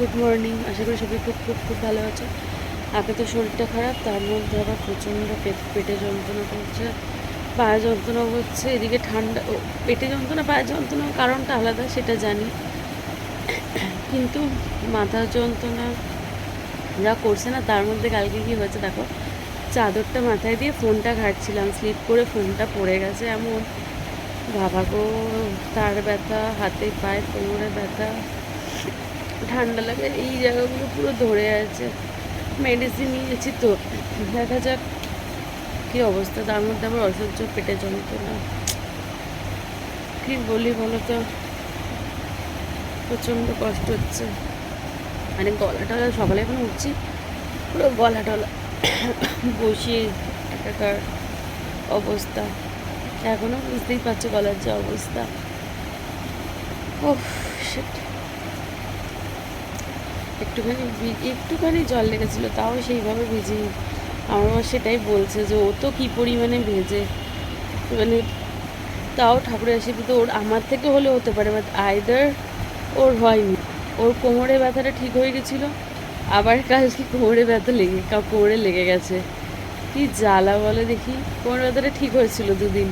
Good morning আশা করি সবাই খুব খুব খুব ভালো আছে। আগে তো শরীরটা খারাপ তার মধ্যে আবার প্রচণ্ড পেট, পেটে যন্ত্রণা করছে, পায়ে যন্ত্রণা হচ্ছে, এদিকে ঠান্ডা পেটে যন্ত্রণা, পায়ে যন্ত্রণার কারণটা আলাদা, সেটা জানি। কিন্তু মাথার যন্ত্রণা যা করছে না, তার মধ্যে কালকে কী হয়েছে দেখো, চাদরটা মাথায় দিয়ে ফোনটা ঘাটছিলাম, স্লিপ করে ফোনটা পড়ে গেছে এমন। বাবা গো, তার ব্যথা, হাতে পায়ে কোমরে ব্যথা। ঠান্ডা লাগে এই জায়গাগুলো পুরো ধরে আছে। মেডিসিন নিয়েছি তো। দেখা যাক কী অবস্থা। তার মধ্যে আবার অসহ্য পেটে যন্ত্রণা। কী বলি বলো তো? প্রচণ্ড কষ্ট হচ্ছে। মানে গলা টলা সকালে এখন উঠছি, পুরো গলা টলা। বসিয়ে একাকার অবস্থা। এখনও বুঝতেই পারছ গলার যে অবস্থা। ও সেটা একটুখানি একটুখানি জল লেগেছিলো, তাও সেইভাবে ভিজিনি আমার মা সেটাই বলছে যে, ও তো কী পরিমাণে ভেজে? মানে তাও ঠাকুরের আশীর্বাদ, ওর, আমার থেকে হলে হতে পারে বাট আইদার ওর হয়নি। ওর কোমরে ব্যথাটা ঠিক হয়ে গেছিল, আবার কালকে কোমরে ব্যথা লেগে কোমরে লেগে গেছে। কি জ্বালা বলে দেখি, কোমরে ব্যথাটা ঠিক হয়েছিল দুদিন।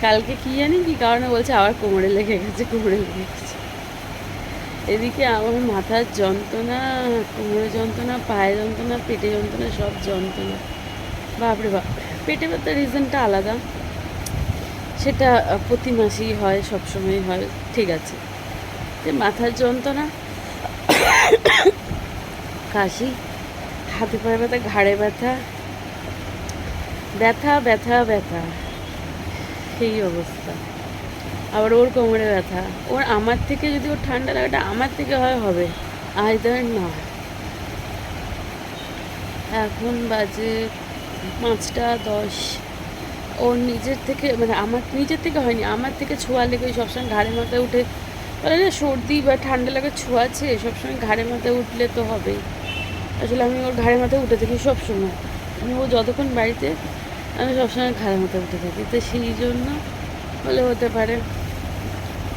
কালকে কি জানি কি কারণে বলছে, আবার কোমরে লেগে গেছে, কোমরে লেগে গেছে। এদিকে আমার মাথার যন্ত্রণা কোমরে যন্ত্রণা পায়ে যন্ত্রণা পেটে যন্ত্রণা, সব যন্ত্রণা। বাপরে বাপ পেটে ব্যথার রিজনটা আলাদা। সেটা প্রতি মাসেই হয়, সবসময় হয়, ঠিক আছে। যে মাথার যন্ত্রণা, কাশি, হাতে পায়ে ব্যথা, ঘাড়ে ব্যথা ব্যথা ব্যথা ব্যথা সেই অবস্থা। আবার ওর কোমরে ব্যথা। ওর আমার থেকে যদি ওর ঠান্ডা লাগাটা আমার থেকে হয়, হবে। আইদার না। এখন বাজে পাঁচটা দশ। ওর নিজের থেকে মানে আমার, নিজের থেকে হয়নি, আমার থেকে ছোঁয়া লেগে সবসময় ঘাড়ে মাথায় উঠে, বলে না সর্দি বা ঠান্ডা লাগে ছোঁয়াছে সবসময় ঘাড়ে মাথায় উঠলে তো হবেই আসলে আমি ওর ঘাড়ে মাথায় উঠে থাকি সবসময়। আমি ও যতক্ষণ বাড়িতে, আমি সবসময় ঘাড়ে মাথায় উঠে থাকি। তো সেই জন্য হলে হতে পারে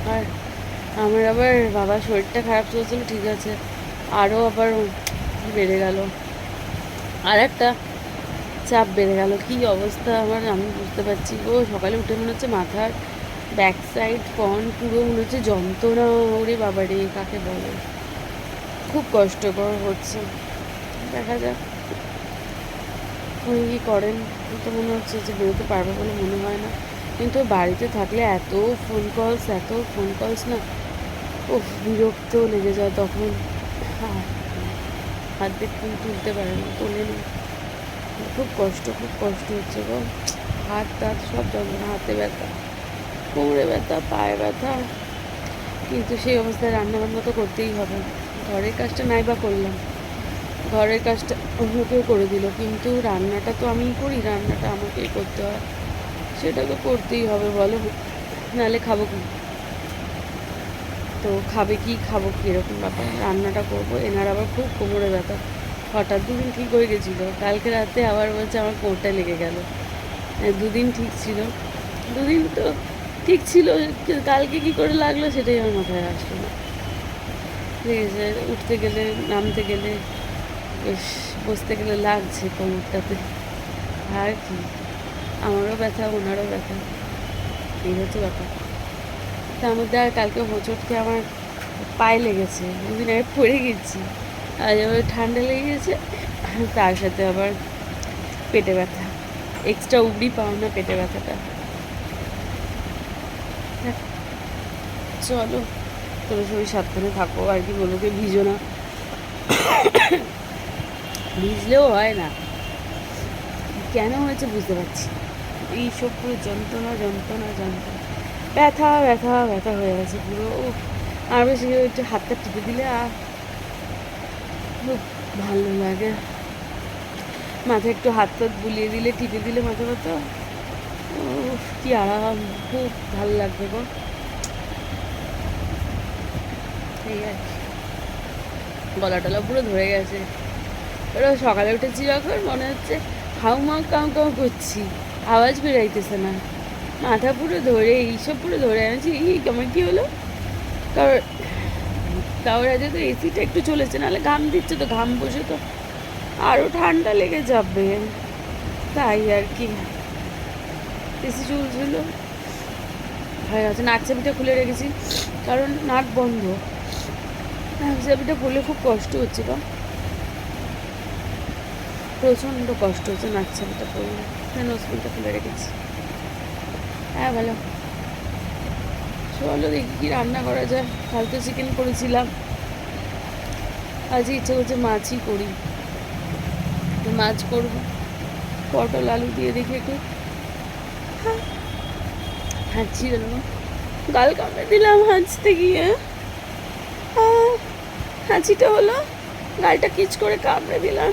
আর আমার আবার বাবার শরীরটা খারাপ চলছিল, ঠিক আছে। আরও আবার বেড়ে গেল। আর একটা চাপ বেড়ে গেল। কী অবস্থা আমার আমি বুঝতে পারছি ও সকালে উঠে মনে হচ্ছে মাথার ব্যাক সাইড ফন পুরো মনে হচ্ছে যন্ত্রণা ওরে বাবারে কাকে বলে? খুব কষ্টকর হচ্ছে। দেখা যাক। উনি কী করেন? তো মনে হচ্ছে যে বেরোতে পারবে বলে মনে হয় না। কিন্তু বাড়িতে থাকলে এত ফোন কলস এত ফোন কলস না ও বিরক্ত লেগে যায় তখন। হা- হাত দিয়ে ফোন তুলতে পারে না, তোলে না খুব কষ্ট খুব কষ্ট হচ্ছে গো। হাত টাত সব যন্ত্রণা, হাতে ব্যথা, কোমরে ব্যথা, পায়ে ব্যথা। কিন্তু সেই অবস্থায় রান্না বান্না তো করতেই হবে। ঘরের কাজটা নাই বা করলাম। ঘরের কাজটা অন্য কেউ করে দিল, কিন্তু রান্নাটা তো আমিই করি, রান্নাটা আমাকেই করতে হয়। সেটা তো করতেই হবে, বলো। নাহলে খাব কি? তো খাবে কি, খাব কি, এরকম ব্যাপার। রান্নাটা করব, এনার আবার খুব কোমরে ব্যথা। হঠাৎ দুদিন ঠিক হয়ে গেছিল, কালকে রাতে আবার বলছে আমার কোমরটা লেগে গেল। দুদিন ঠিক ছিল। দুদিন তো ঠিক ছিল কালকে কি করে লাগল সেটাই আমার মাথায় আসলো না। ঠিক আছে, উঠতে গেলে, নামতে গেলে, বেশ, বসতে গেলে লাগছে কোমরটাতে। আর কি। আমারও ব্যথা ওনারও ব্যথা। এই হচ্ছে ব্যাপার। তার মধ্যে আর কালকে হোঁচটকে আমার পায়ে লেগেছে দুদিন আগে পড়ে গেছি। আর এবার ঠান্ডা লেগে গেছে তার সাথে আবার পেটে ব্যথা। এক্সট্রা উবড়ি পাও না পেটে ব্যথাটা। হ্যাঁ, চলো তোমরা সবাই সাবধানে থাকো আর কি বলব কি ভিজো না। ভিজলেও হয় না। কেন হয়েছে বুঝতে পারছি না। এই সব পুরো যন্ত্রণা যন্ত্রণা যন্ত্রণা। ব্যথা ব্যথা ব্যথা হয়ে গেছে পুরো আর বেশি একটু হাতটা টিপে দিলে আর খুব ভালো লাগে। মাথায় একটু হাত টাত বুলিয়ে দিলে, টিপে দিলে মাথা ব্যথা কি আরাম, খুব ভালো লাগবে গো। এই আর কি। গলা টলা পুরো ধরে গেছে। এবার সকালে উঠেছি যখন, মনে হচ্ছে হাউ মাউ কাউ কাউ করছি। আওয়াজ বেরাইতেছে না। মাথা পুরো ধরে, এইসব পুরো ধরে আনছি। আমার কি হলো? কারণ তাও আজ তো এসিটা একটু চলেছে, নাহলে ঘাম দিচ্ছে তো, ঘাম বসে তো আরও ঠান্ডা লেগে যাবে। তাই আর কি। এসি চলছিল। হয়ে গেছে নাট চাবিটা খুলে রেখেছি, কারণ নাক বন্ধ। নাট চাবিটা খুলে খুব কষ্ট হচ্ছে বা প্রচণ্ড কষ্ট হচ্ছে নাট চাবিটা খুললে নোসপিনটা খুলে রেখেছি। হ্যাঁ ভালো। চলো দেখি কি রান্না করা যায়। কালকে চিকেন করেছিলাম। আজ ইচ্ছে করছে মাছই করি। মাছ করব। পটল, আলু দিয়ে দেখি একটু। হাঁচি গেল গাল কামড়ে দিলাম হাঁচতে গিয়ে। হাঁচিটা হলো, গালটা কিচ করে কামড়ে দিলাম।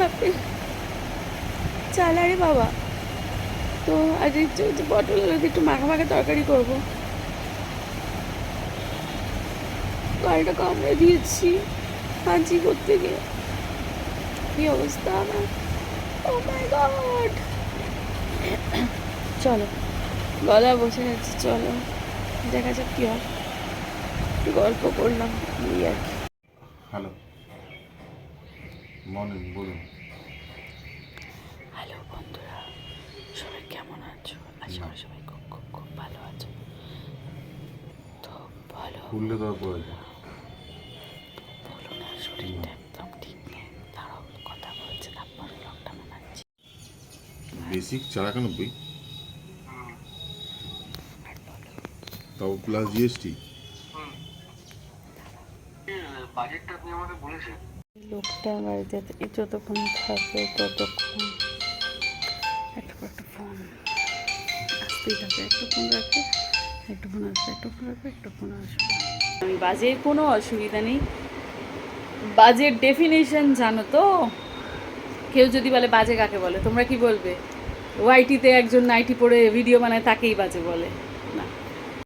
বাপরে। চালা রে বাবা। তো আজ পটল একটু মাখা মাখা তরকারি করব। গালটা কামড়ে দিয়েছি হাঁচি করতে গিয়ে। কি অবস্থা আমার? ও গড চলো গলা বসে যাচ্ছে, চলো। দেখা যাক কি হয়। একটু গল্প করলাম, এই আর কি। হ্যালো মর্নিং বলুন। হ্যালো বন্ধুরা সবাই কেমন আছো? আশা করি সবাই খুব খুব খুব ভালো আছো। তো ভালো খুললে তো পড়ে যায় বলো না শরীরটা একদম ঠিক নেই। তারাও কথা বলছে তারপরে লকটা মানাচ্ছি বেসিক চার একানব্বই বলো। তাও প্লাস জিএসটি বাজেটটা আপনি আমাকে বলেছেন। লোকটা বাড়িতে যতক্ষণ থাকবে ততক্ষণ একটা পর একটা ফোন আসতেই থাকে। একটা ফোন রাখবে একটা ফোন আসবে, একটা ফোন রাখবে, একটা ফোন আসবে। আমি বাজের কোনো অসুবিধা নেই। বাজের ডেফিনেশন জানো তো? কেউ যদি বলে বাজে কাকে বলে, তোমরা কি বলবে? ওয়াইটিতে একজন নাইটি পরে ভিডিও বানায় তাকেই বাজে বলে। না।